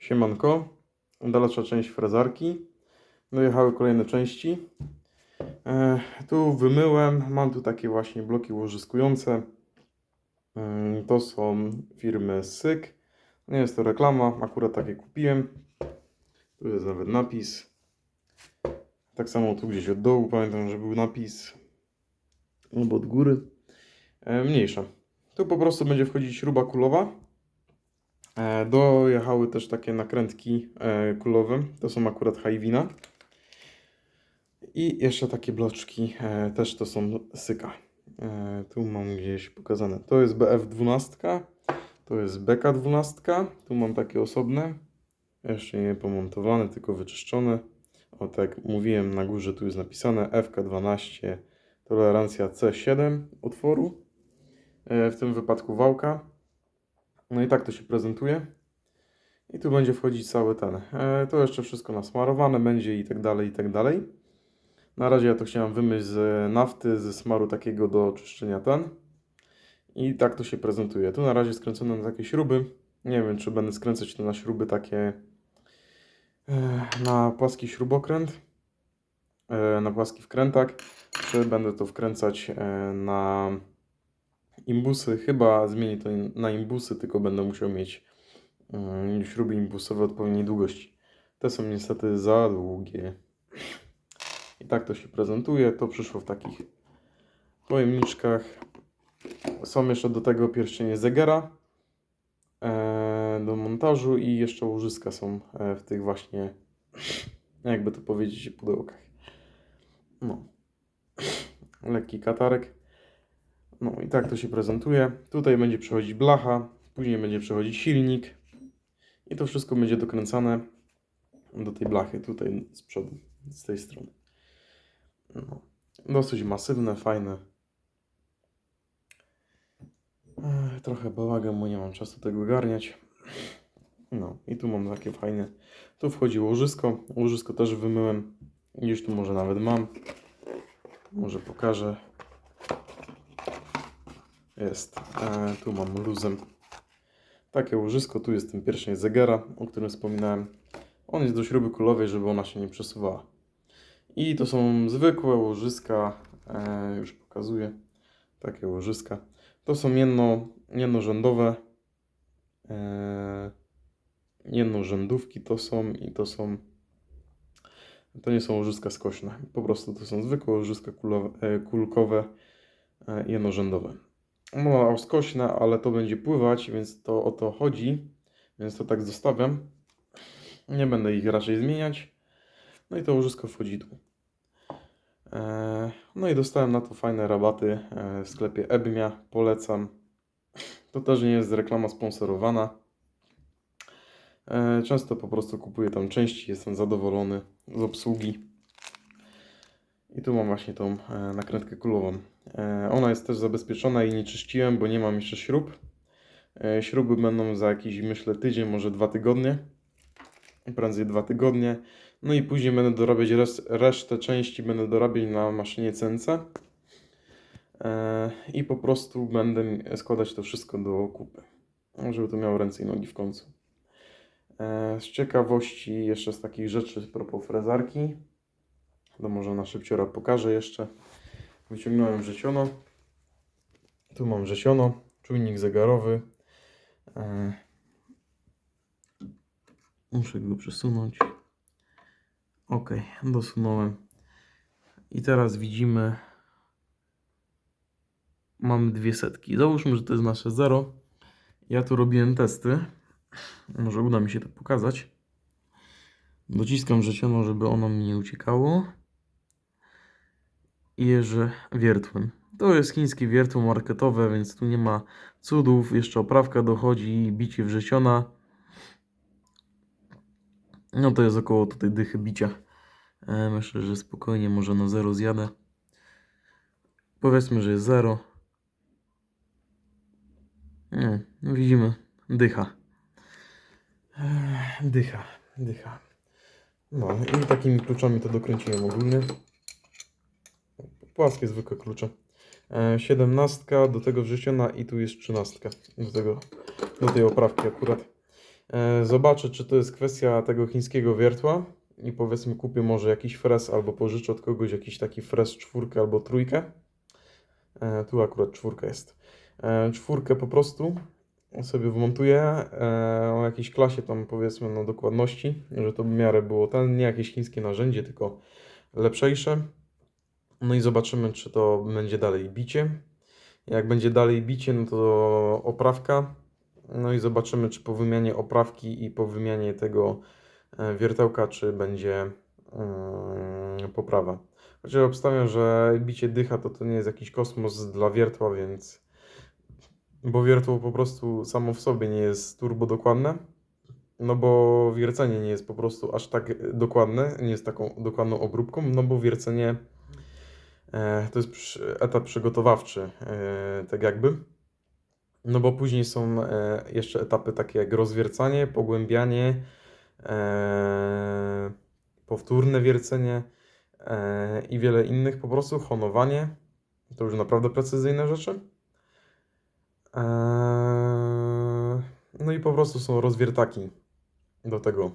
Siemanko, dalsza część frezarki. Dojechały kolejne części. E, tu wymyłem, mam tu takie właśnie bloki łożyskujące. Mm, To są firmy Syk. Nie jest to reklama, akurat takie kupiłem. Tu jest nawet napis. Tak samo tu gdzieś od dołu, pamiętam, że był napis. Albo od góry. E, Mniejsza. Tu po prostu będzie wchodzić śruba kulowa. E, Dojechały też takie nakrętki e, kulowe. To są akurat Hajwina. I jeszcze takie bloczki, e, też to są Syka. Tu mam gdzieś pokazane. To jest BF12, to jest BK12. Tu mam takie osobne. Jeszcze nie pomontowane, tylko wyczyszczone. O tak jak mówiłem, na górze tu jest napisane FK12, tolerancja C7 otworu. W tym wypadku wałka. No i tak to się prezentuje. I tu będzie wchodzić cały ten. E, to jeszcze wszystko nasmarowane będzie i tak dalej, i tak dalej. Na razie ja to chciałem wymyć z nafty, ze smaru takiego do czyszczenia ten. I tak to się prezentuje. Tu na razie skręcone na takie śruby. Nie wiem, czy będę skręcać to na śruby takie e, na płaski śrubokręt, e, na płaski wkrętak, czy będę to wkręcać na imbusy. Chyba zmienię to na imbusy, tylko będę musiał mieć mm, śruby imbusowe odpowiedniej długości. Te są niestety za długie. I tak to się prezentuje. To przyszło w takich pojemniczkach. Są jeszcze do tego pierścienie Zegera e, do montażu i jeszcze łożyska są e, w tych właśnie, jakby to powiedzieć, pudełkach. No. Lekki katarek. No i tak to się prezentuje. Tutaj będzie przechodzić blacha, później będzie przechodzić silnik i to wszystko będzie dokręcane do tej blachy tutaj z przodu, z tej strony. No. Dosyć masywne, fajne. Ech, Trochę bałagan, bo nie mam czasu tego ogarniać. No i tu mam takie fajne. Tu wchodzi łożysko. Łożysko też wymyłem. Gdzieś tu może nawet mam. Może pokażę. Jest. E, tu mam luzem. Takie łożysko. Tu jest ten pierścień zegara, o którym wspominałem. On jest do śruby kulowej, żeby ona się nie przesuwała. I to są zwykłe łożyska. E, już pokazuję. Takie łożyska. To są jedno, jednorzędowe. E, jednorzędówki to są i to są. To nie są łożyska skośne. Po prostu to są zwykłe łożyska e, kulkowe, e, jednorzędowe. Mowa o skośne, ale to będzie pływać, więc to o to chodzi. Więc to tak zostawiam. Nie będę ich raczej zmieniać. No i to łożysko wchodzi tu. E, No i dostałem na to fajne rabaty e, w sklepie Ebmia. Polecam. To też nie jest reklama sponsorowana. E, Często po prostu kupuję tam części, jestem zadowolony z obsługi. I tu mam właśnie tą nakrętkę kulową. E, Ona jest też zabezpieczona i nie czyściłem, bo nie mam jeszcze śrub. E, Śruby będą za jakiś, myślę, tydzień, może dwa tygodnie. Prędzej dwa tygodnie. No i później będę dorabiać res, resztę części, będę dorabiać na maszynie CNC. E, I po prostu będę składać to wszystko do kupy, żeby to miało ręce i nogi w końcu. Z ciekawości jeszcze z takich rzeczy propos frezarki, to może na szybciora pokażę jeszcze. Wyciągnąłem wrzeciono. Tu mam wrzeciono, czujnik zegarowy. E, Muszę go przesunąć. Ok, dosunąłem. I teraz widzimy, mamy dwie setki. Załóżmy, że to jest nasze zero. Ja tu robiłem testy. Może uda mi się to pokazać. Dociskam wrzeciono, żeby ono mi nie uciekało. I jeżdżę wiertłem. To jest chińskie wiertło marketowe, więc tu nie ma cudów. Jeszcze oprawka dochodzi i bicie wrzeciona. No to jest około tutaj dychy bicia. E, myślę, że spokojnie może na zero zjadę. Powiedzmy, że jest zero. No, widzimy. Dycha. E, dycha, dycha. No i takimi kluczami to dokręciłem ogólnie. Płaskie, zwykłe klucze. E, 17 do tego wrzeciona i tu jest 13 do tego, do tej oprawki akurat. E, Zobaczę, czy to jest kwestia tego chińskiego wiertła i powiedzmy kupię może jakiś fres albo pożyczę od kogoś jakiś taki fres czwórkę albo trójkę. E, Tu akurat czwórka jest. E, Czwórkę po prostu sobie wmontuję e, o jakiejś klasie tam powiedzmy no dokładności, że to w miarę było ten, nie jakieś chińskie narzędzie, tylko lepszejsze. No i zobaczymy, czy to będzie dalej bicie. Jak będzie dalej bicie, no to oprawka. No i zobaczymy, czy po wymianie oprawki i po wymianie tego e, wiertełka, czy będzie mm, poprawa. Chociaż obstawiam, że bicie dycha to to nie jest jakiś kosmos dla wiertła, więc bo wiertło po prostu samo w sobie nie jest turbo dokładne. No bo wiercenie nie jest po prostu aż tak dokładne, nie jest taką dokładną obróbką, no bo wiercenie to jest etap przygotowawczy, e, tak jakby. No bo później są e, jeszcze etapy takie jak rozwiercanie, pogłębianie, e, powtórne wiercenie e, i wiele innych po prostu, honowanie. To już naprawdę precyzyjne rzeczy. No i po prostu są rozwiertaki do tego.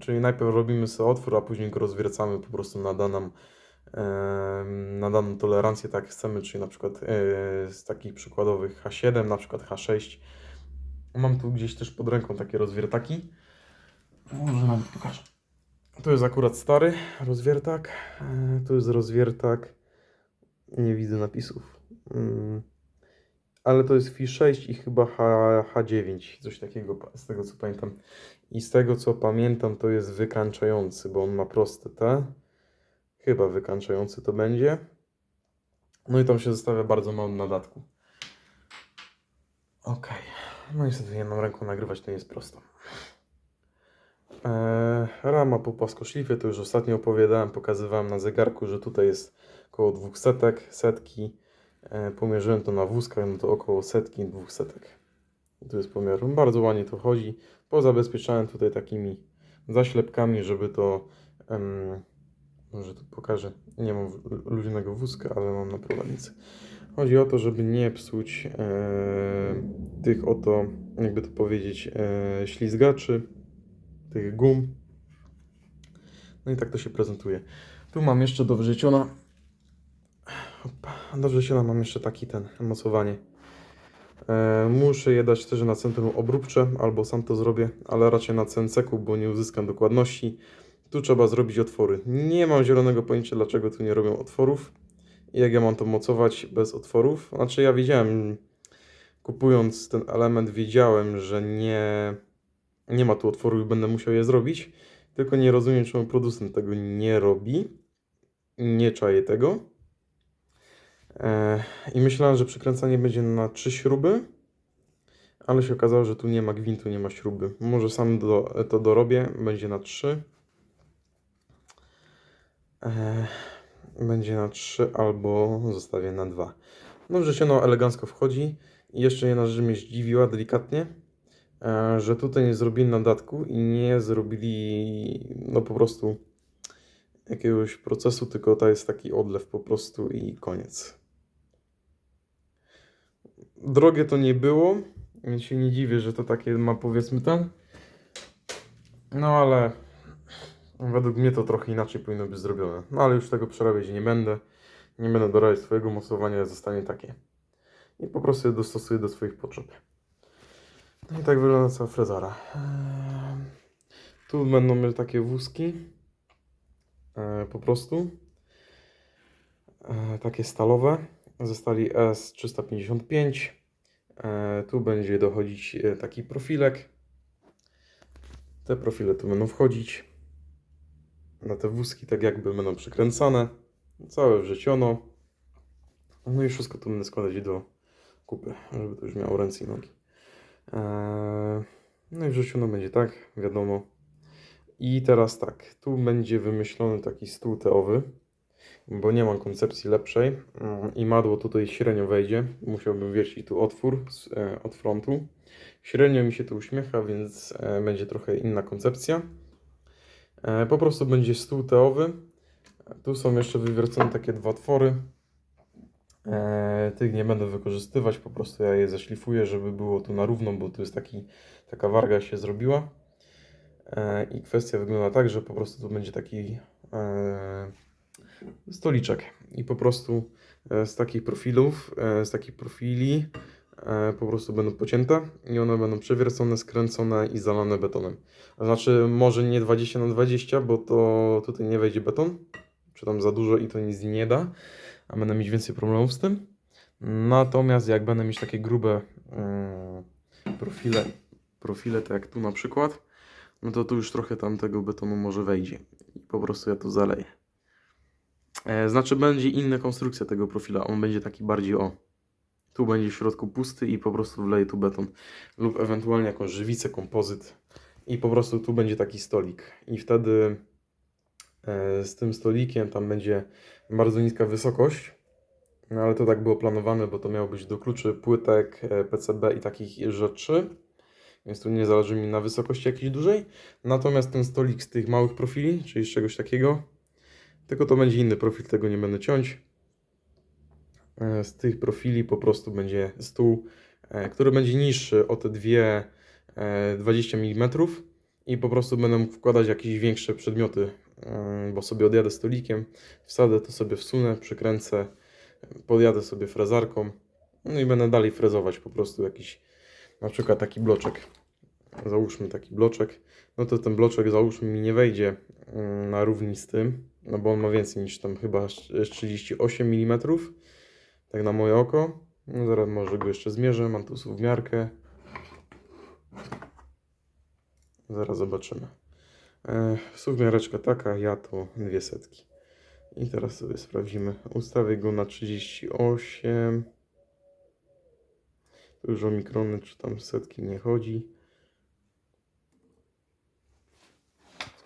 Czyli najpierw robimy sobie otwór, a później go rozwiercamy po prostu na daną, na daną tolerancję, tak chcemy, czyli na przykład e, z takich przykładowych H7, na przykład H6. Mam tu gdzieś też pod ręką takie rozwiertaki. Może nawet pokażę. To jest akurat stary rozwiertak. E, To jest rozwiertak. Nie widzę napisów. Mm ale to jest Fi 6 i chyba H, H9, coś takiego, z tego co pamiętam. I z tego co pamiętam, to jest wykańczający, bo on ma proste T. Chyba wykańczający to będzie. No i tam się zostawia bardzo mało nadatku. Ok. No niestety jedną ręką nagrywać to nie jest prosto. Eee, rama po płaskoszlifie, to już ostatnio opowiadałem, pokazywałem na zegarku, że tutaj jest około dwóch setek, setki. E, pomierzyłem to na wózkach, no to około setki, dwóch setek. Tu jest pomiar. Bardzo ładnie to chodzi. Pozabezpieczałem tutaj takimi zaślepkami, żeby to. Może tu pokażę. Nie mam luźnego wózka, ale mam na prowadnicy. Chodzi o to, żeby nie psuć e, tych oto, jakby to powiedzieć, e, ślizgaczy, tych gum. No i tak to się prezentuje. Tu mam jeszcze do wrzeciona Dobrze się mam jeszcze taki ten mocowanie. E, muszę je dać też na centrum obróbcze, albo sam to zrobię, ale raczej na cenceku, bo nie uzyskam dokładności. Tu trzeba zrobić otwory. Nie mam zielonego pojęcia, dlaczego tu nie robią otworów. I jak ja mam to mocować bez otworów? Znaczy ja wiedziałem, kupując ten element, wiedziałem, że nie, nie ma tu otworu i będę musiał je zrobić. Tylko nie rozumiem, czemu producent tego nie robi. Nie czaję tego. I myślałem, że przykręcanie będzie na trzy śruby, ale się okazało, że tu nie ma gwintu, nie ma śruby. Może sam do, to dorobię, będzie na trzy. E, Będzie na trzy albo zostawię na dwa. No wrzeciono elegancko wchodzi i jeszcze jedna rzecz mnie zdziwiła delikatnie, e, że tutaj nie zrobili nadatku i nie zrobili no po prostu jakiegoś procesu, tylko to jest taki odlew po prostu i koniec. Drogie to nie było, więc się nie dziwię, że to takie ma powiedzmy ten. No ale według mnie to trochę inaczej powinno być zrobione. No ale już tego przerabiać nie będę. Nie będę dorabiać swojego mocowania, zostanie takie. I po prostu je dostosuję do swoich potrzeb. No i tak wygląda cała frezara. Ehm, Tu będą takie wózki. E, po prostu. E, takie stalowe ze stali S355. E, tu będzie dochodzić e, taki profilek. Te profile tu będą wchodzić. Na te wózki tak jakby będą przykręcane. Całe wrzeciono. No i wszystko tu będę składać do kupy, żeby to już miało ręce i nogi. E, no i wrzeciono będzie tak, wiadomo. I teraz tak, tu będzie wymyślony taki stół teowy, bo nie mam koncepcji lepszej mm, i madło tutaj średnio wejdzie. Musiałbym wiercić tu otwór z, e, od frontu. Średnio mi się to uśmiecha, więc e, będzie trochę inna koncepcja. E, po prostu będzie stół teowy. Tu są jeszcze wywiercone takie dwa otwory. E, tych nie będę wykorzystywać, po prostu ja je zeszlifuję, żeby było tu na równo, bo tu jest taki, taka warga się zrobiła. E, I kwestia wygląda tak, że po prostu tu będzie taki stoliczek i po prostu z takich profilów, z takich profili po prostu będą pocięte i one będą przewiercone, skręcone i zalane betonem. Znaczy może nie 20 na 20, bo to tutaj nie wejdzie beton, czy tam za dużo i to nic nie da, a będę mieć więcej problemów z tym. Natomiast jak będę mieć takie grube mm, profile, profile, tak jak tu na przykład, no to tu już trochę tam tego betonu może wejdzie i po prostu ja to zaleję. E, Znaczy będzie inna konstrukcja tego profila, on będzie taki bardziej o. Tu będzie w środku pusty i po prostu wleję tu beton lub ewentualnie jakąś żywicę, kompozyt i po prostu tu będzie taki stolik i wtedy e, z tym stolikiem tam będzie bardzo niska wysokość, no ale to tak było planowane, bo to miało być do kluczy płytek, e, PCB i takich rzeczy, więc tu nie zależy mi na wysokości jakiejś dużej. Natomiast ten stolik z tych małych profili, czyli z czegoś takiego, tylko to będzie inny profil, tego nie będę ciąć. E, Z tych profili po prostu będzie stół, e, który będzie niższy o te dwie e, 20 mm i po prostu będę mógł wkładać jakieś większe przedmioty, e, bo sobie odjadę stolikiem, wsadzę to sobie wsunę, przykręcę, podjadę sobie frezarką, no i będę dalej frezować po prostu jakiś, na przykład taki bloczek. Załóżmy taki bloczek, no to ten bloczek załóżmy mi nie wejdzie mm, na równi z tym, no bo on ma więcej niż tam chyba 38 mm, tak na moje oko. No zaraz może go jeszcze zmierzę, mam tu w miarkę. Zaraz zobaczymy. E, Suwmiareczka taka, ja to dwie setki. I teraz sobie sprawdzimy. Ustawię go na 38. Tu już o mikrony czy tam setki nie chodzi.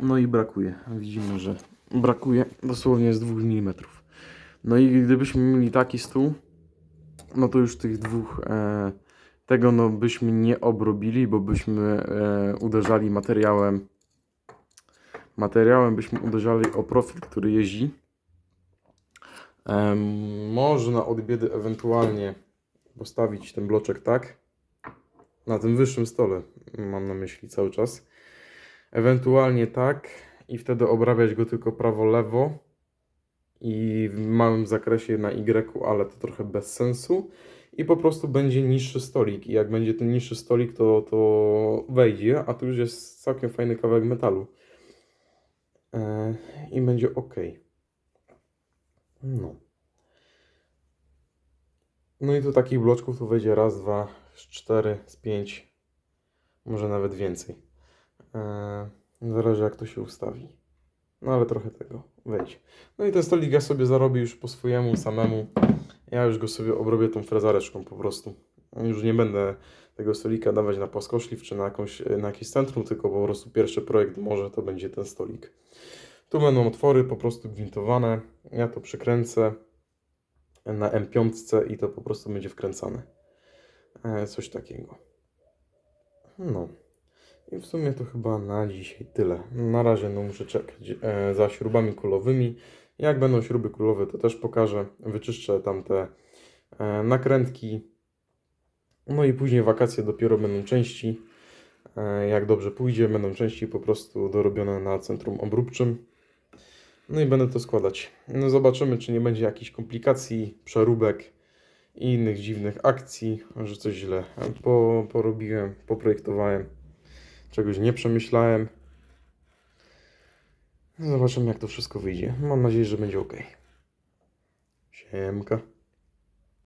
No i brakuje. Widzimy, że brakuje dosłownie z 2 mm. No i gdybyśmy mieli taki stół, no to już tych dwóch e, tego no byśmy nie obrobili, bo byśmy e, uderzali materiałem materiałem byśmy uderzali o profil, który jeździ. Em, można od biedy ewentualnie postawić ten bloczek tak na tym wyższym stole, mam na myśli cały czas. Ewentualnie tak i wtedy obrabiać go tylko prawo-lewo i w małym zakresie na Y, ale to trochę bez sensu. I po prostu będzie niższy stolik. I jak będzie ten niższy stolik, to, to wejdzie, a tu już jest całkiem fajny kawałek metalu. E, I będzie ok. No. No i tu takich bloczków tu wejdzie raz, dwa, cztery, z pięć, może nawet więcej. E, zależy jak to się ustawi. No ale trochę tego wejdzie. No i ten stolik ja sobie zarobię już po swojemu samemu. Ja już go sobie obrobię tą frezareczką po prostu. Już nie będę tego stolika dawać na płaskoszliw czy na, jakąś, na jakieś centrum, tylko po prostu pierwszy projekt może to będzie ten stolik. Tu będą otwory po prostu gwintowane. Ja to przykręcę na M5 i to po prostu będzie wkręcane. E, Coś takiego. No. I w sumie to chyba na dzisiaj tyle. Na razie no muszę czekać e, za śrubami kulowymi. Jak będą śruby kulowe, to też pokażę. Wyczyszczę tamte e, nakrętki. No i później wakacje dopiero będą części. E, jak dobrze pójdzie, będą części po prostu dorobione na centrum obróbczym. No i będę to składać. No zobaczymy, czy nie będzie jakichś komplikacji, przeróbek i innych dziwnych akcji, że coś źle po, porobiłem, poprojektowałem, czegoś nie przemyślałem. Zobaczymy, jak to wszystko wyjdzie. Mam nadzieję, że będzie ok. Siemka.